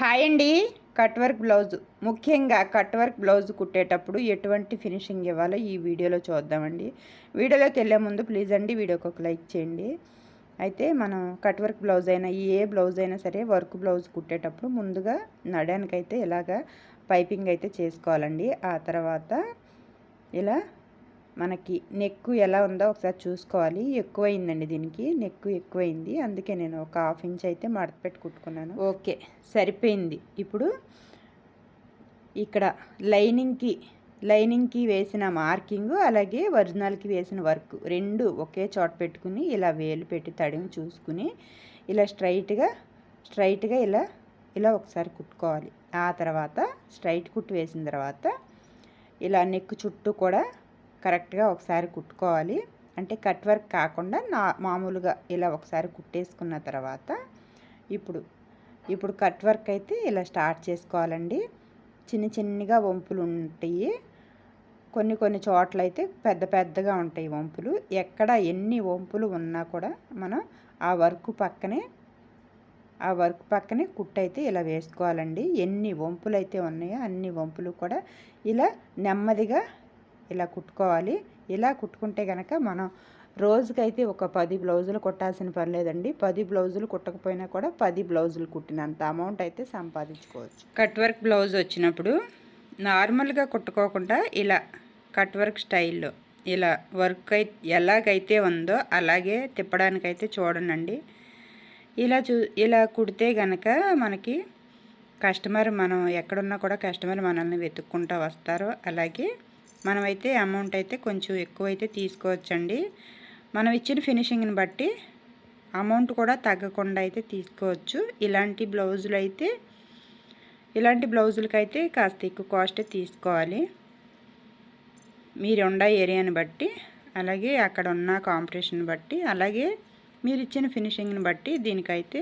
Hi అండి. Cut work blouse. ముఖ్యంగా cut work blouse కుట్టేటప్పుడు ఎటువంటి ఫినిషింగ్ ఇవ్వాలో ఈ వీడియోలో చూద్దామండి. వీడియోలోకి వెళ్ళే ముందు ప్లీజ్ అండి వీడియోకి ఒక లైక్ చేయండి. అయితే మనం కట్ వర్క్ బ్లౌజ్ అయినా ఏ బ్లౌజ్ అయినా సరే వర్క్ బ్లౌజ్ కుట్టేటప్పుడు ముందుగా నడానికైతే ఇలాగా పైపింగ్ అయితే చేసుకోవాలండి. ఆ తర్వాత ఇలా మనకి నెక్కు ఎలా ఉందో ఒకసారి చూసుకోవాలి. ఎక్కువైందండి దీనికి. నెక్కు ఎక్కువైంది. అందుకే నేను ఒక హాఫ్ ఇంచ్ అయితే మడత పెట్టి కుట్టుకున్నాను. ఓకే సరిపోయింది. ఇప్పుడు ఇక్కడ లైనింగ్కి లైనింగ్కి వేసిన మార్కింగ్ అలాగే ఒరిజినల్కి వేసిన వర్క్ రెండు ఒకే చోట పెట్టుకుని ఇలా వేలు పెట్టి తడిమి చూసుకుని ఇలా స్ట్రైట్గా స్ట్రైట్గా ఇలా ఇలా ఒకసారి కుట్టుకోవాలి. ఆ తర్వాత స్ట్రైట్ కుట్టు వేసిన తర్వాత ఇలా నెక్ చుట్టూ కూడా కరెక్ట్గా ఒకసారి కుట్టుకోవాలి. అంటే కట్ వర్క్ కాకుండా నా మామూలుగా ఇలా ఒకసారి కుట్టేసుకున్న తర్వాత ఇప్పుడు ఇప్పుడు కట్ వర్క్ అయితే ఇలా స్టార్ట్ చేసుకోవాలండి. చిన్న చిన్నగా వంపులు ఉంటాయి. కొన్ని కొన్ని చోట్ల అయితే పెద్ద పెద్దగా ఉంటాయి వంపులు. ఎక్కడ ఎన్ని వంపులు ఉన్నా కూడా మనం ఆ వర్క్ పక్కనే ఆ వర్క్ పక్కనే కుట్టయితే ఇలా వేసుకోవాలండి. ఎన్ని వంపులు అయితే ఉన్నాయో అన్ని వంపులు కూడా ఇలా నెమ్మదిగా ఇలా కుట్టుకోవాలి. ఇలా కుట్టుకుంటే కనుక మనం రోజుకైతే ఒక పది బ్లౌజులు కుట్టాల్సిన పని లేదండి. పది బ్లౌజులు కుట్టకపోయినా కూడా పది బ్లౌజులు కుట్టినంత అమౌంట్ అయితే సంపాదించుకోవచ్చు. కట్ వర్క్ బ్లౌజ్ వచ్చినప్పుడు నార్మల్గా కుట్టుకోకుండా ఇలా కట్ వర్క్ స్టైల్లో ఇలా వర్క్ అయితే ఎలాగైతే ఉందో అలాగే తిప్పడానికైతే చూడండి ఇలా చూ ఇలా కుడితే గనక మనకి కస్టమర్ మనం ఎక్కడున్నా కూడా కస్టమర్ మనల్ని వెతుక్కుంటూ వస్తారు. అలాగే మనమైతే అమౌంట్ అయితే కొంచెం ఎక్కువైతే తీసుకోవచ్చండి. మనం ఇచ్చిన ఫినిషింగ్ని బట్టి అమౌంట్ కూడా తగ్గకుండా అయితే తీసుకోవచ్చు. ఇలాంటి బ్లౌజులు అయితే ఇలాంటి బ్లౌజులకి అయితే కాస్త ఎక్కువ కాస్ట్ తీసుకోవాలి. మీరు ఉండ ఏరియాని బట్టి అలాగే అక్కడ ఉన్న కాంపిటీషన్ బట్టి అలాగే మీరు ఇచ్చిన ఫినిషింగ్ని బట్టి దీనికైతే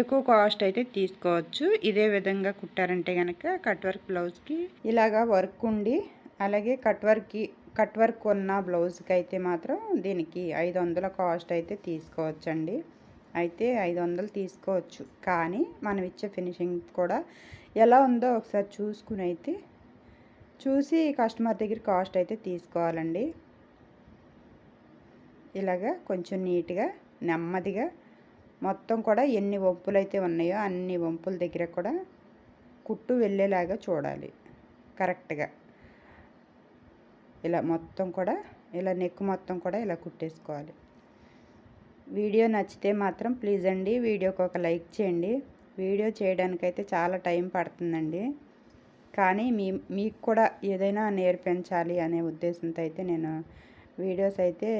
ఎక్కువ కాస్ట్ అయితే తీసుకోవచ్చు. ఇదే విధంగా కుట్టారంటే కనుక కట్ వర్క్ బ్లౌజ్కి ఇలాగా వర్క్ ఉండి అలాగే కట్ వర్క్కి కట్ వర్క్ ఉన్న బ్లౌజ్కి అయితే మాత్రం దీనికి ఐదు వందల కాస్ట్ అయితే తీసుకోవచ్చండి. అయితే ఐదు వందలు తీసుకోవచ్చు. కానీ మనం ఇచ్చే ఫినిషింగ్ కూడా ఎలా ఉందో ఒకసారి చూసుకుని అయితే చూసి కస్టమర్ దగ్గర కాస్ట్ అయితే తీసుకోవాలండి. ఇలాగా కొంచెం నీట్గా నెమ్మదిగా మొత్తం కూడా ఎన్ని వంపులు అయితే ఉన్నాయో అన్ని వంపుల దగ్గర కూడా కుట్టు వెళ్ళేలాగా చూడాలి. కరెక్ట్గా. ఇలా మొత్తం కూడా ఇలా నెక్ మొత్తం కూడా ఇలా కుట్టేసుకోవాలి. వీడియో నచ్చితే మాత్రం ప్లీజ్ అండి వీడియోకి ఒక లైక్ చేయండి. వీడియో చేయడానికైతే చాలా టైం పడుతుందండి. కానీ మీ మీకు కూడా ఏదైనా నేర్పించాలి అనే ఉద్దేశంతో అయితే నేను వీడియోస్ అయితే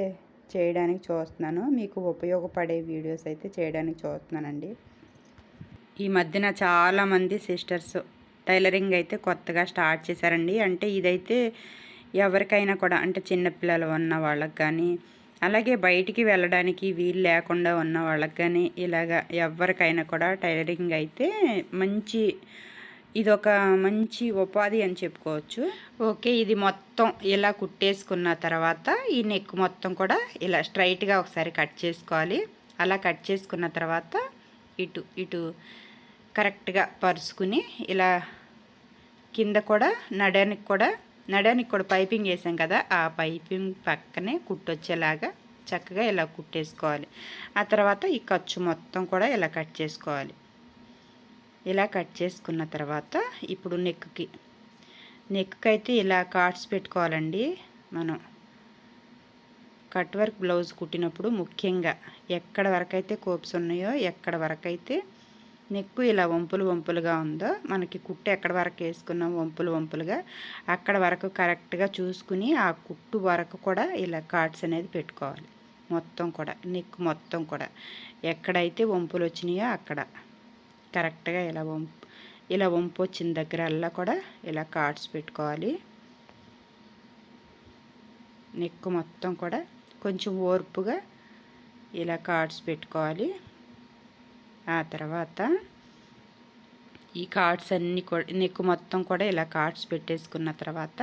చేయడానికి చూస్తున్నాను. మీకు ఉపయోగపడే వీడియోస్ అయితే చేయడానికి చూస్తున్నానండి. ఈ మధ్యన చాలామంది సిస్టర్స్ టైలరింగ్ అయితే కొత్తగా స్టార్ట్ చేశారండి. అంటే ఇదైతే ఎవరికైనా కూడా అంటే చిన్నపిల్లలు ఉన్న వాళ్ళకి కానీ అలాగే బయటికి వెళ్ళడానికి వీలు లేకుండా ఉన్న వాళ్ళకి కానీ ఇలాగ ఎవరికైనా కూడా టైలరింగ్ అయితే మంచి ఇది ఒక మంచి ఉపాధి అని చెప్పుకోవచ్చు. ఓకే ఇది మొత్తం ఇలా కుట్టేసుకున్న తర్వాత ఈ నెక్ మొత్తం కూడా ఇలా స్ట్రైట్గా ఒకసారి కట్ చేసుకోవాలి. అలా కట్ చేసుకున్న తర్వాత ఇటు ఇటు కరెక్ట్గా పరుచుకుని ఇలా కింద కూడా నడానికి కూడా నడానికి కూడా పైపింగ్ వేసాం కదా ఆ పైపింగ్ పక్కనే కుట్టొచ్చేలాగా చక్కగా ఇలా కుట్టేసుకోవాలి. ఆ తర్వాత ఈ ఖర్చు మొత్తం కూడా ఇలా కట్ చేసుకోవాలి. ఇలా కట్ చేసుకున్న తర్వాత ఇప్పుడు నెక్కి. నెక్కి అయితే ఇలా కార్డ్స్ పెట్టుకోవాలండి మనం. కట్ వర్క్ బ్లౌజ్ కుట్టినప్పుడు ముఖ్యంగా ఎక్కడ వరకైతే కోప్స్ ఉన్నాయో ఎక్కడ వరకైతే నెక్కు ఇలా వంపులు వంపులుగా ఉందో మనకి కుట్టు ఎక్కడ వరకు వేసుకున్నాం వంపులు వంపులుగా అక్కడ వరకు కరెక్ట్గా చూసుకుని ఆ కుట్టు వరకు కూడా ఇలా కార్డ్స్ అనేది పెట్టుకోవాలి. మొత్తం కూడా నెక్ మొత్తం కూడా. ఎక్కడైతే వంపులు వచ్చినాయో అక్కడ. కరెక్ట్గా ఇలా వంపు ఇలా వంపు వచ్చిన దగ్గర అల్లా కూడా ఇలా కార్డ్స్ పెట్టుకోవాలి. నెక్ మొత్తం కూడా కొంచెం ఓర్పుగా ఇలా కార్డ్స్ పెట్టుకోవాలి. ఆ తర్వాత ఈ కార్డ్స్ అన్నీ కూడా నెక్ మొత్తం కూడా ఇలా కార్డ్స్ పెట్టేసుకున్న తర్వాత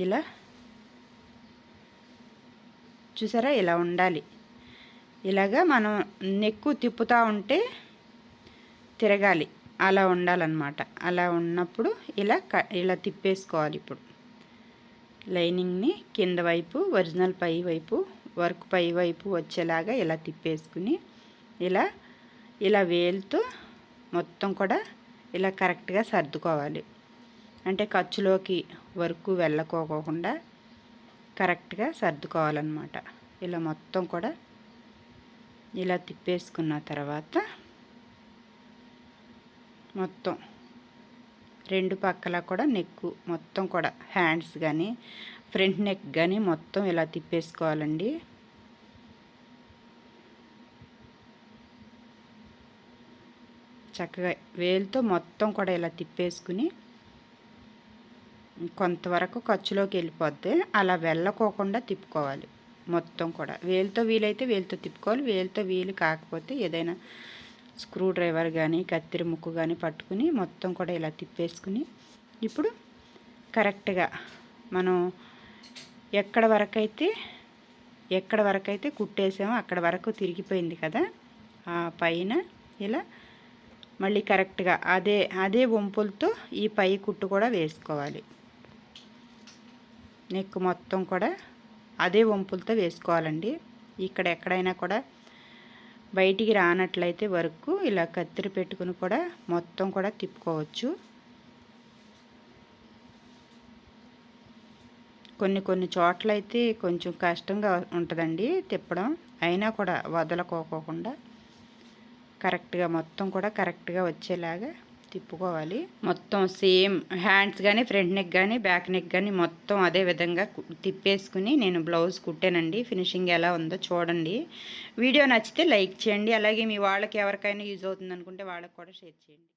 ఇలా చూసారా? ఇలా ఉండాలి. ఇలాగా మనం నెక్కు తిప్పుతూ ఉంటే తిరగాలి. అలా ఉండాలన్నమాట. అలా ఉన్నప్పుడు ఇలా క ఇలా తిప్పేసుకోవాలి ఇప్పుడు. లైనింగ్ని కింద వైపు ఒరిజినల్ పై వైపు వర్క్ పై వైపు వచ్చేలాగా ఇలా తిప్పేసుకుని ఇలా ఇలా వేలుతో మొత్తం కూడా ఇలా కరెక్ట్గా సర్దుకోవాలి. అంటే ఖర్చులోకి వర్క్ వెళ్ళకోకుండా కరెక్ట్గా సర్దుకోవాలన్నమాట. ఇలా మొత్తం కూడా ఇలా తిప్పేసుకున్న తర్వాత మొత్తం రెండు పక్కల కూడా నెక్ మొత్తం కూడా హ్యాండ్స్ కానీ ఫ్రంట్ నెక్ కానీ మొత్తం ఇలా తిప్పేసుకోవాలండి. చక్కగా వేలుతో మొత్తం కూడా ఇలా తిప్పేసుకుని కొంతవరకు ఖర్చులోకి వెళ్ళిపోద్ది. అలా వెళ్ళకోకుండా తిప్పుకోవాలి మొత్తం కూడా. వేలుతో వీలైతే వేలుతో తిప్పుకోవాలి. వేలుతో వీలు కాకపోతే ఏదైనా స్క్రూ డ్రైవర్ కానీ కత్తిరి ముక్కు కానీ పట్టుకుని మొత్తం కూడా ఇలా తిప్పేసుకుని ఇప్పుడు కరెక్ట్గా మనం ఎక్కడ వరకు అయితే ఎక్కడ వరకు అయితే కుట్టేసామో అక్కడ వరకు తిరిగిపోయింది కదా? ఆ పైన ఇలా మళ్ళీ కరెక్ట్గా అదే అదే వంపులతో ఈ పై కుట్టు కూడా వేసుకోవాలి. నెక్ మొత్తం కూడా అదే వంపులతో వేసుకోవాలండి. ఇక్కడ ఎక్కడైనా కూడా బయటికి రానట్లయితే వరకు ఇలా కత్తిరి పెట్టుకుని కూడా మొత్తం కూడా తిప్పుకోవచ్చు. కొన్ని కొన్ని చోట్ల అయితే కొంచెం కష్టంగా ఉంటుందండి తిప్పడం. అయినా కూడా వదలకోకుండా కరెక్ట్గా మొత్తం కూడా కరెక్ట్గా వచ్చేలాగా తిప్పుకోవాలి. మొత్తం సేమ్ హ్యాండ్స్ కానీ ఫ్రంట్ నెక్ కానీ బ్యాక్ నెక్ కానీ మొత్తం అదే విధంగా తిప్పేసుకుని నేను బ్లౌజ్ కుట్టానండి. ఫినిషింగ్ ఎలా ఉందో చూడండి. వీడియో నచ్చితే లైక్ చేయండి. అలాగే మీ వాళ్ళకి ఎవరికైనా యూజ్ అవుతుంది అనుకుంటే వాళ్ళకి కూడా షేర్ చేయండి.